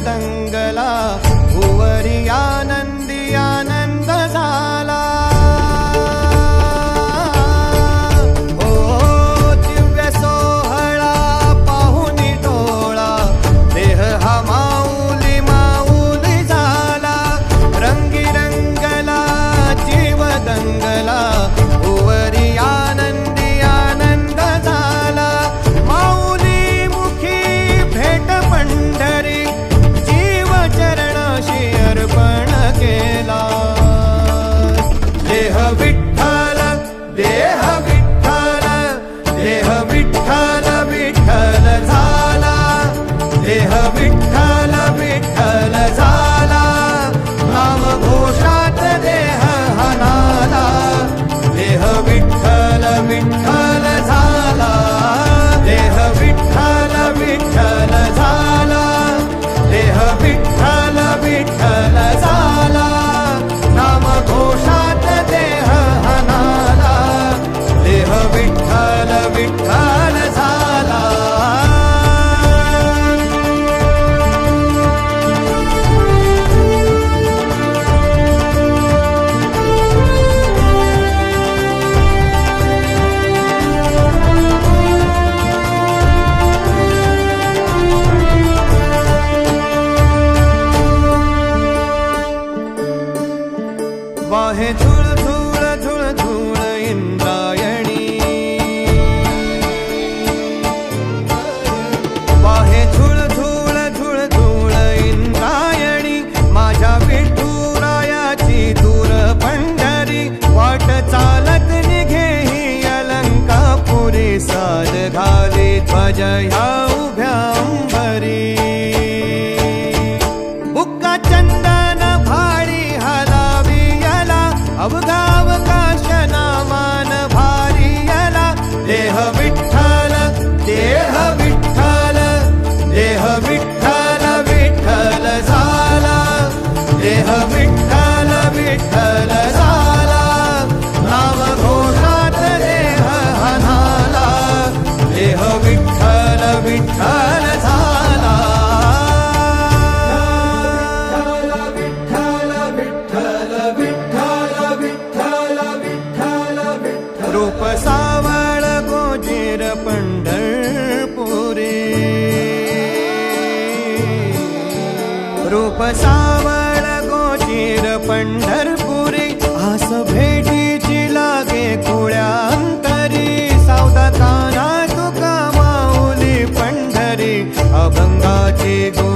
kadang देह विठ्ठल विठ्ठल झाला. भावघोषात देह हनाला. देह विठ्ठल विठ्ठल ध्वजया पंढरपुरी आस भेटीची लागे कोळ्या अंतरी. सावधाताना तुका माऊली पंढरी अभंगाची गो